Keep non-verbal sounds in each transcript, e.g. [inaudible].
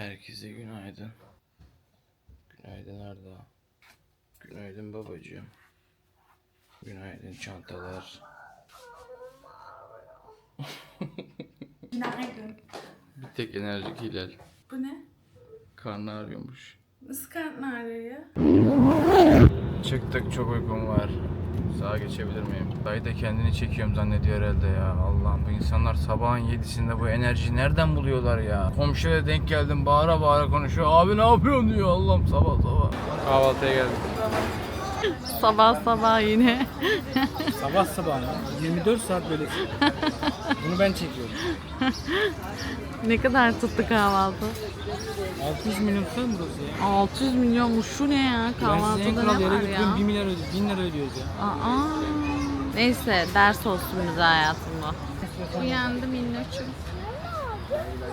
Herkese günaydın. Günaydın Arda. Günaydın babacığım. Günaydın çantalar. [laughs] Günaydın. Bir tek enerjik Hilal. Bu ne? Karnı ağrıyormuş. Nasıl karnın ağrıyor ya? Çıktık çok uykum var. Sağa geçebilir miyim? Dayı da kendini çekiyorum zannediyor herhalde ya. Allah'ım bu insanlar sabahın yedisinde bu enerjiyi nereden buluyorlar ya? Komşuya denk geldim bağıra bağıra konuşuyor. Abi ne yapıyorsun diyor Allah'ım sabah sabah. Kahvaltıya geldik. Sabah sabah yine. Sabah sabah ya. 24 saat böyle. Bunu ben çekiyorum. ne kadar tuttu kahvaltı? 600 milyon falan burası ya. 600 milyonmuş şu ne ya? Ben Kahvaltıda ne var ya? 1 milyar ödüyoruz. 1000 lira ödüyoruz ya. Aa, neyse ders olsun bize hayatım bu. Uyandım minnoşum.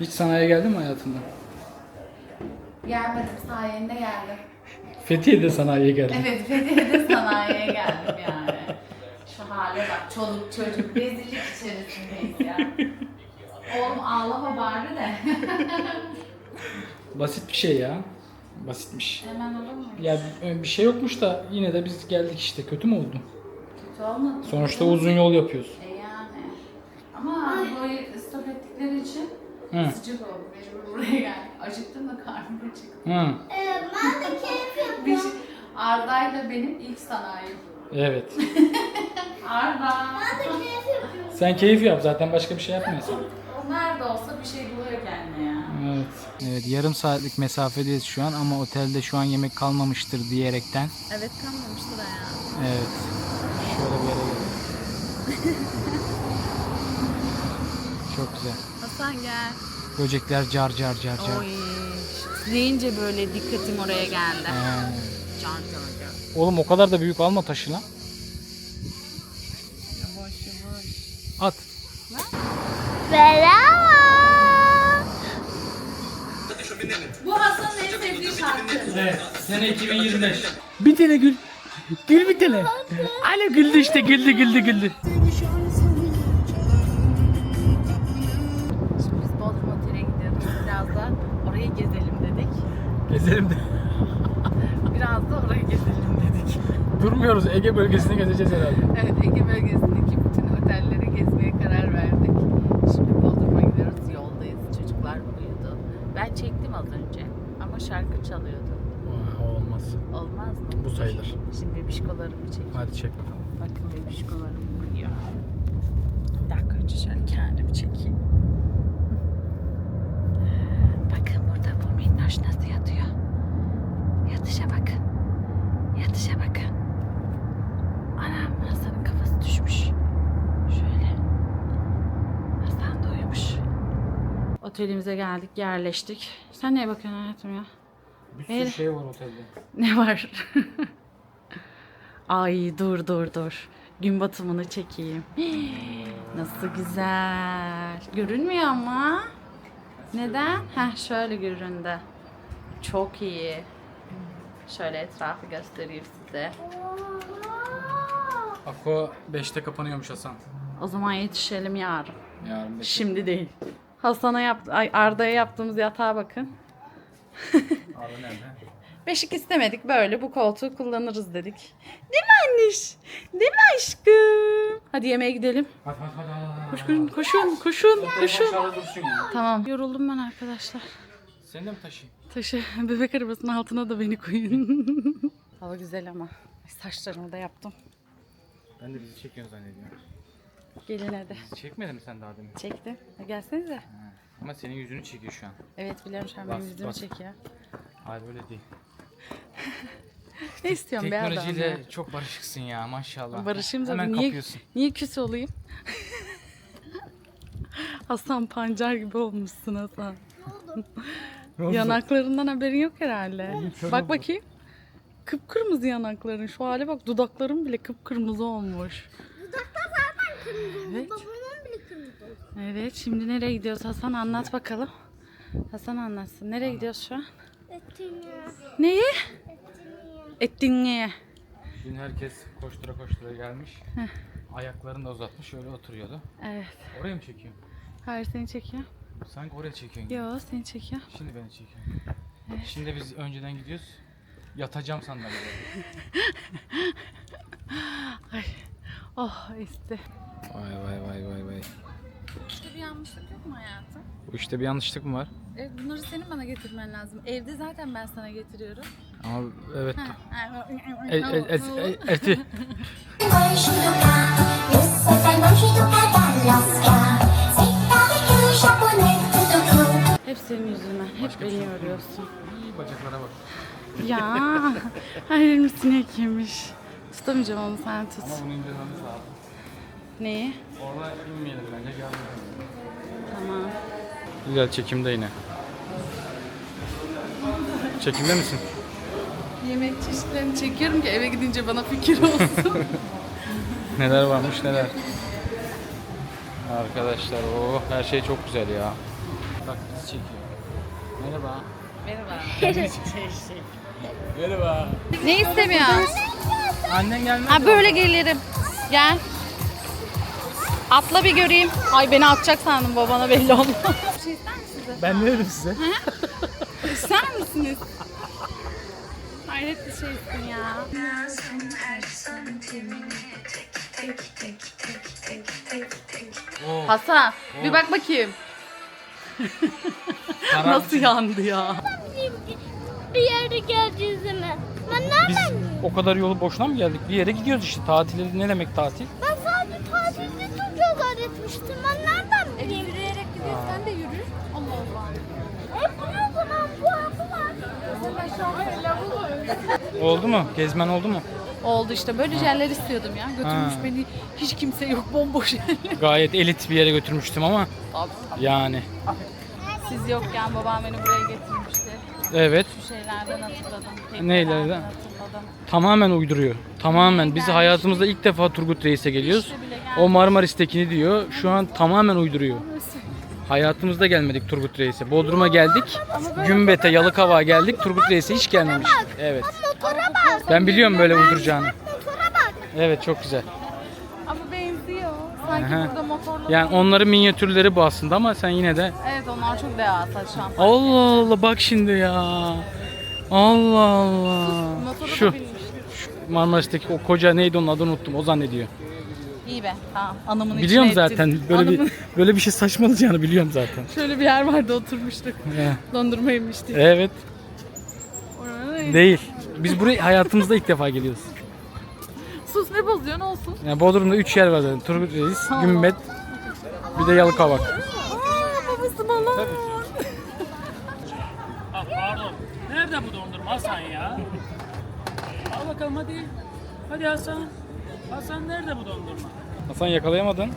Hiç sanayiye geldin mi hayatında? Gelmedim sayende geldim. Fethiye'de sanayiye geldim. Evet Fethiye'de sanayiye geldim yani. Şu hale bak çoluk çocuk rezillik içerisindeyiz ya. Oğlum ağlama bari de. [laughs] Basit bir şey ya. Basitmiş. Hemen olur mu? Ya bir şey yokmuş da yine de biz geldik işte. Kötü mü oldu? Kötü olmadı. Sonuçta uzun yol yapıyoruz. E yani. Ama böyle stop ettikleri için Hı. sıcak oldu. Mecbur buraya geldim. Acıktım da karnım acıktı. Hı. Ee, ben de keyif yapıyorum. Bir şey, Arda'yla benim ilk sanayim. Evet. [laughs] Arda. Ben de keyif yapıyorum. Sen keyif yap zaten başka bir şey yapmıyorsun. O nerede olsa bir şey buluyor kendine ya. Evet. Evet yarım saatlik mesafedeyiz şu an ama otelde şu an yemek kalmamıştır diyerekten. Evet kalmamıştır ya. Evet. Şöyle bir yere geldik. [laughs] Çok güzel. Hasan gel. Böcekler car car car car. Oy. Deyince böyle dikkatim oraya geldi. He. Can can can. Oğlum o kadar da büyük alma taşı lan. Yavaş yavaş. At. Merhaba. Bu Hasan'ın en sevdiği şarkı. Evet. Sene 2025. Bir tane gül. Gül bir tane. Alo güldü işte güldü güldü güldü. Gezelim de. Biraz da orayı gezelim dedik. Durmuyoruz. Ege bölgesini gezeceğiz herhalde. Evet Ege bölgesindeki bütün otelleri gezmeye karar verdik. Şimdi Bodrum'a gidiyoruz. Yoldayız. Çocuklar uyudu. Ben çektim az önce. Ama şarkı çalıyordu. Aa, olmaz. Olmaz mı? Bu sayılır. Şimdi bebişkolarımı çekeyim. Hadi çek bakalım. Bakın bebişkolarım uyuyor. Bir dakika önce şöyle kendimi çekeyim. Bakın burada bu minnoş nasıl yatıyor. Yatışa bakın. Yatışa bakın. Anam Hasan'ın kafası düşmüş. Şöyle. Hasan da uyumuş. Otelimize geldik, yerleştik. Sen neye bakıyorsun hayatım ya? Bir sürü şey var otelde. [laughs] Ne var? [laughs] Ay dur dur dur. Gün batımını çekeyim. [gasps] Nasıl güzel. Görünmüyor ama. Neden? Heh şöyle göründü. Çok iyi. Şöyle etrafı göstereyim size. Aqua 5'te kapanıyormuş Hasan. O zaman yetişelim yarın. Yarın 5'te. Şimdi değil. Hasan'a yap ay Arda'ya yaptığımız yatağa bakın. [laughs] Nerede? Beşik istemedik böyle bu koltuğu kullanırız dedik. Değil mi anneş? Değil mi aşkım? Hadi yemeğe gidelim. Hadi hadi hadi. hadi. Koşun koşun koşun koşun. Aşağıda dursun ya. Tamam yoruldum ben arkadaşlar. Seni de mi taşıyayım? Taşı [laughs] bebek arabasının altına da beni koyun. [laughs] Hava güzel ama. Saçlarımı da yaptım. Ben de bizi çekiyorsun zannediyorum. Gelin hadi. Bizi çekmedin mi sen daha demin? Çekti. Ha, Gelsenize. Ama senin yüzünü çekiyor şu an. Evet biliyorum şu an benim Bas, yüzümü bas. çekiyor. Hayır öyle değil. Ne istiyorsun be adam Teknolojiyle ya? çok barışıksın ya maşallah. Barışayım Hemen zaten. Niye, kapıyorsun. niye küs olayım? [laughs] Hasan pancar gibi olmuşsun Hasan. Yanaklarından haberin yok herhalde. Bak bakayım. Kıpkırmızı yanakların. Şu hale bak dudakların bile kıpkırmızı olmuş. Evet. Evet şimdi nereye gidiyoruz Hasan anlat bakalım. Hasan anlatsın. Nereye gidiyoruz şu an? Neyi? Etiniyor. Ettinliğe. Dün herkes koştura koştura gelmiş. Ayaklarını da uzatmış öyle oturuyordu. Evet. Oraya mı çekiyorsun? Hayır seni çekiyor. Sanki oraya çekiyorsun. Yo seni çekiyor. Şimdi beni çekiyorsun. Şimdi biz önceden gidiyoruz. Yatacağım sandalyeye. [laughs] Oh esti. Vay vay vay vay vay. İşte bir yanlışlık yok mu hayatım? Bu işte bir yanlışlık mı var? E, bunları senin bana getirmen lazım. Evde zaten ben sana getiriyorum. Ama evet. Ha. E, e, e, e, eti. [laughs] Hep senin yüzünden. Hep beni yoruyorsun. Bacaklara bak. Ya her yerim sinek yemiş. Tutamayacağım onu sen tut. Ama bunu indirmemiz lazım. Neyi? Orada inmeyelim bence gelmeyelim. Tamam. Güzel çekimde yine. Çekimde misin? Yemek çeşitlerini çekiyorum ki eve gidince bana fikir olsun. [laughs] Neler varmış neler. Arkadaşlar o her şey çok güzel ya. Bak bizi çekiyor. Merhaba. Merhaba. [laughs] Merhaba. ne istemiyorsun? Annen gelmedi. Ha böyle gelirim. Gel. Atla bir göreyim. Ay beni atacak sandım babana belli oldu. Bir şey ister misiniz? Ben ne dedim size? [laughs] İster misiniz? Hayret bir şeysin ya. Hasan bir bak bakayım. [laughs] Nasıl yandı ya? Bir yere geleceğiz mi? Ben nereden Biz bileyim? o kadar yolu boşuna mı geldik? Bir yere gidiyoruz işte. Tatil ne demek tatil? Ben sadece tatilde Türkçe öğretmiştim. Ben nereden bileyim? Yürüyerek gidiyor sen de yürü. Allah Allah. Hep o zaman bu var. Oldu mu? Gezmen oldu mu? Oldu işte böyle yerler istiyordum ya. Götürmüş Ha. beni hiç kimse yok bomboş yerler. Gayet elit bir yere götürmüştüm ama yani. Siz yokken babam beni buraya getirmişti. Evet. Şu şeylerden hatırladım. Neylerden? Hatırladım. Tamamen uyduruyor. Tamamen. Biz hayatımızda ilk defa Turgut Reis'e geliyoruz. İşte O Marmaris'tekini diyor. Şu an tamamen uyduruyor. Hayatımızda gelmedik Turgut Reis'e. Bodrum'a geldik. Gümbet'e, Yalıkavak'a geldik. Turgut Reis'e hiç gelmemiş. Evet. Ben biliyorum böyle uyduracağını. Evet çok güzel. Ama benziyor. Sanki Aha. burada motorla Yani onların minyatürleri bu aslında ama sen yine de Evet onlar çok devasa şu an. Allah Allah bak şimdi ya. Allah Allah. Motora Şu, şu Marmaris'teki o koca neydi onun adını unuttum. O zannediyor. İyi be. Tamam. Anımın Biliyorum içine zaten. ettim. Böyle bir Anımın- [laughs] böyle bir şey saçmalayacağını biliyorum zaten. Şöyle bir yer vardı oturmuştuk. [laughs] Ya. Dondurma yemiştik. Evet. Oraya- Değil. Biz buraya hayatımızda ilk defa geliyoruz. Sus ne bozuyorsun olsun. Yani Bodrum'da 3 yer var zaten. Turgut Reis, Gümbet, bir de Yalıkavak. Aa babası bana. Ah pardon. Nerede bu dondurma Hasan ya? Al bakalım hadi. Hadi Hasan. Hasan nerede bu dondurma? Hasan yakalayamadın.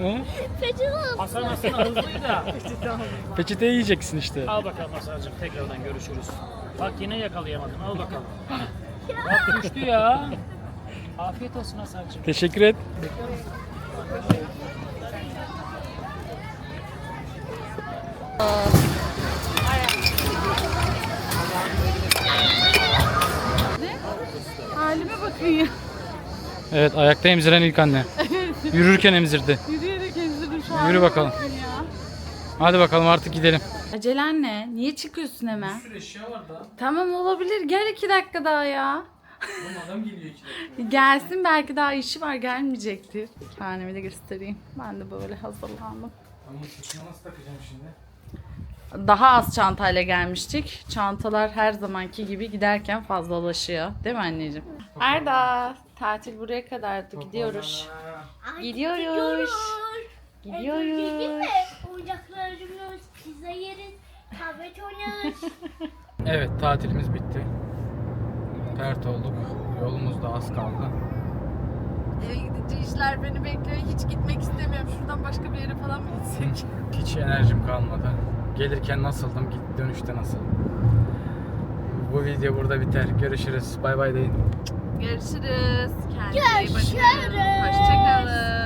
Ne? Peçete Hasan aslında hızlıydı da. Peçete yiyeceksin işte. Al bakalım Hasan'cığım tekrardan görüşürüz. Bak yine yakalayamadın al bakalım. Bak düştü ya. Afiyet olsun Hasan'cığım. Teşekkür et. Halime bakın ya. Evet ayakta emziren ilk anne. Yürürken emzirdi. Yürüyerek ezdirdim şu an. Yürü bakalım. Ya. Hadi bakalım artık gidelim. Acelen ne? Niye çıkıyorsun hemen? sürü eşya var da. Tamam olabilir. Gel iki dakika daha ya. adam geliyor iki [laughs] Gelsin belki daha işi var gelmeyecektir. Kendimi de göstereyim. Ben de böyle hazırlandım. Ama nasıl takacağım şimdi? Daha az çantayla gelmiştik. Çantalar her zamanki gibi giderken fazlalaşıyor. Değil mi anneciğim? Arda, tatil buraya kadardı. Gidiyoruz. Gidiyoruz. Gidiyoruz. Oyuncaklarımız, pizza yeriz, tablet oynarız. [laughs] Evet tatilimiz bitti. Pert olduk. Yolumuz da az kaldı. Eve gidince işler beni bekliyor. Hiç gitmek istemiyorum. Şuradan başka bir yere falan mı gitsek? Hiç enerjim kalmadı. Gelirken nasıldım, git dönüşte nasıl? Bu video burada biter. Görüşürüz. Bay bay deyin. Görüşürüz. Kendinize iyi bakın. Hoşçakalın.